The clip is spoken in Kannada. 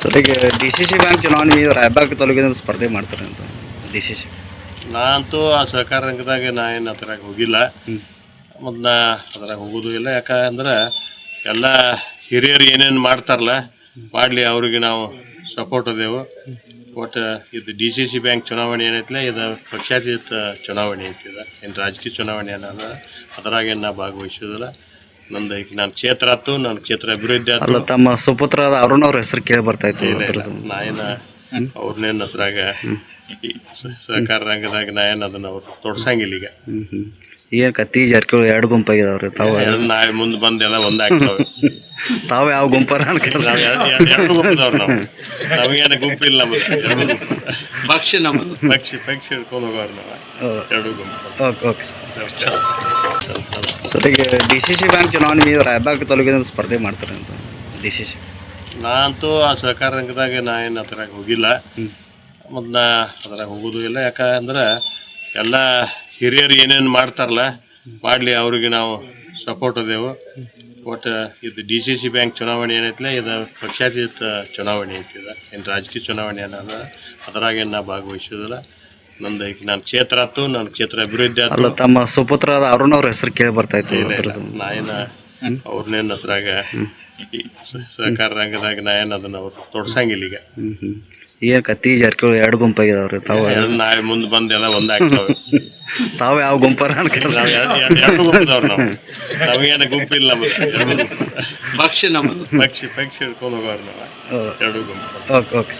ಸರ್ ಈಗ ಡಿ ಸಿ ಸಿ ಬ್ಯಾಂಕ್ ಚುನಾವಣೆ ನೀವು ರಾಯಬಾಗ್ ತಾಲೂಕಿನಿಂದ ಸ್ಪರ್ಧೆ ಮಾಡ್ತಾರೆ ಅಂತ ಡಿ ಸಿ ಸಿ ನಾನಂತೂ ಆ ಸಹಕಾರ ರಂಗದಾಗ ನಾ ಏನು ಅದ್ರಾಗ ಹೋಗಿಲ್ಲ. ಮತ್ತು ನಾ ಅದ್ರಾಗ ಹೋಗೋದು ಇಲ್ಲ. ಯಾಕಂದ್ರೆ ಎಲ್ಲ ಹಿರಿಯರು ಏನೇನು ಮಾಡ್ತಾರಲ್ಲ ಮಾಡಲಿ ಅವ್ರಿಗೆ ನಾವು ಸಪೋರ್ಟ್ ಅದೇವು. ಒಟ್ಟು ಇದು ಡಿ ಸಿ ಸಿ ಬ್ಯಾಂಕ್ ಚುನಾವಣೆ ಏನೈತಿಲ್ಲ ಇದು ಪಕ್ಷಾತೀತ ಚುನಾವಣೆ ಐತಿ ಇದು. ಏನು ರಾಜಕೀಯ ಚುನಾವಣೆ ಏನಲ್ಲ ಅದ್ರಾಗೇನು ನಾ ಭಾಗವಹಿಸೋದಿಲ್ಲ. ನಂದು ಈಗ ನನ್ನ ಕ್ಷೇತ್ರ ಆಯ್ತು ನನ್ನ ಕ್ಷೇತ್ರ ಅಭಿವೃದ್ಧಿ ಆಯ್ತು. ಅಲ್ಲ ತಮ್ಮ ಸುಪುತ್ರ ಅರುಣ್ ಅವ್ರ ಹೆಸರು ಕೇಳಿ ಬರ್ತಾಯಿತ್ತು ಅದ್ರ ಸಂ- ನಾ ಏನ ಅವ್ರನ್ನೇನು ಅದ್ರಾಗ ಈ ಸ- ಸಹಕಾರ ರಂಗದಾಗ ನಾ ಏನು ಅದನ್ನ ಅವ್ರು ತೊಡ್ಸಂಗಿಲ್ಲ ಈಗ. ಹ್ಮ್ ಹ್ಮ್. ಏನು ಕತ್ತಿ ಜಾರಕಿಹೊಳಿ ಎರಡು ಗುಂಪಾಗಿದಾವ್ರಿ ತಾವು ಎಲ್ಲ ನಾಳೆ ಮುಂದೆ ಬಂದೆಲ್ಲ ಒಂದಾಗ್ತಾವೆ ತಾವು ಯಾವ ಗುಂಪಾರ ಅನ್ಕೊಂಡು ನಾವು ಎರಡು ಗುಂಪದವ್ರು ನಾವು. ನಮಗೇನು ಗುಂಪಿಲ್ಲ ನಮ್ಮ ಪಕ್ಷ ನಮ್ಮದು ಪಕ್ಷಿ ಪಕ್ಷಿ ಹಿಡ್ಕೊಂಡು ಹೋಗೋರು ನಾವು. ಎರಡು ಗುಂಪು. Okay okay sir. ಸರ್ ಈಗ ಡಿ ಸಿ ಸಿ ಬ್ಯಾಂಕ್ ಚುನಾವಣೆ ನೀವು ರಾಯಬಾಗ್ ತಾಲೂಕಿನಿಂದ ಸ್ಪರ್ಧೆ ಮಾಡ್ತಾರೆ ಅಂತ ಡಿ ಸಿ ಸಿ. ನಾ ಅಂತೂ ಆ ಸಹಕಾರ ರಂಗದಾಗ ನಾ ಏನು ಅದ್ರಾಗ ಹೋಗಿಲ್ಲ. ನಾ ಅದ್ರಾಗ ಹೋಗೋದು ಇಲ್ಲ. ಯಾಕಂದ್ರೆ ಎಲ್ಲ ಹಿರಿಯರು ಏನೇನು ಮಾಡ್ತಾರಲ್ಲ ಮಾಡಲಿ ಅವ್ರಿಗೆ ನಾವು ಸಪೋರ್ಟ್ ಅದೇವು. ಒಟ್ಟು ಇದು ಡಿ ಸಿ ಸಿ ಬ್ಯಾಂಕ್ ಚುನಾವಣೆ ಏನೈತಿಲ್ಲ ಇದು ಪಕ್ಷಾತೀತ ಚುನಾವಣೆ ಐತಿ ಇದು. ಏನು ರಾಜಕೀಯ ಚುನಾವಣೆ ಏನಲ್ಲ ಅದ್ರಾಗೇನು ನಾ ಭಾಗವಹಿಸೋದಿಲ್ಲ. ನಂದು ಈಗ ನನ್ನ ಕ್ಷೇತ್ರ ಆಯ್ತು ನನ್ನ ಕ್ಷೇತ್ರ ಅಭಿವೃದ್ಧಿ ಆಯ್ತು ಅಲ್ಲ ತಮ್ಮ ಸುಪುತ್ರ ಅರುಣ್ ಅವ್ರ ಹೆಸರು ಕೇಳಿ ಬರ್ತಾ ಇತ್ತು ನಾ ಏನ ಅವ್ರನ್ನೇನು ಅದ್ರಾಗ ಸಹಕಾರ ರಂಗದಾಗ ನಾ ಏನು ಅದನ್ನು ಅವ್ರು ತೊಡ್ಸಂಗಿಲ್ಲ ಈಗ. ಏನು ಕತ್ತಿ ಜಾರಕಿಹೊಳಿ ಎರಡು ಗುಂಪಾಗಿದಾವ್ರಿ ತಾವು ತಾವ ನಾಳೆ ಮುಂದೆ ಬಂದೆಲ್ಲ ಒಂದಾಗ್ತಾವೆ ತಾವು ಯಾವ ಗುಂಪರ ನಮಗೇನು ಗುಂಪಿಲ್ಲ ನಮ್ಮ ಪಕ್ಷ ನಮ್ಮದು ಪಕ್ಷಿ ಪಕ್ಷಿ ಹಿಡ್ಕೊಂಡು ಹೋಗೋರು ನಾವು. ಎರಡು ಗುಂಪು. Okay okay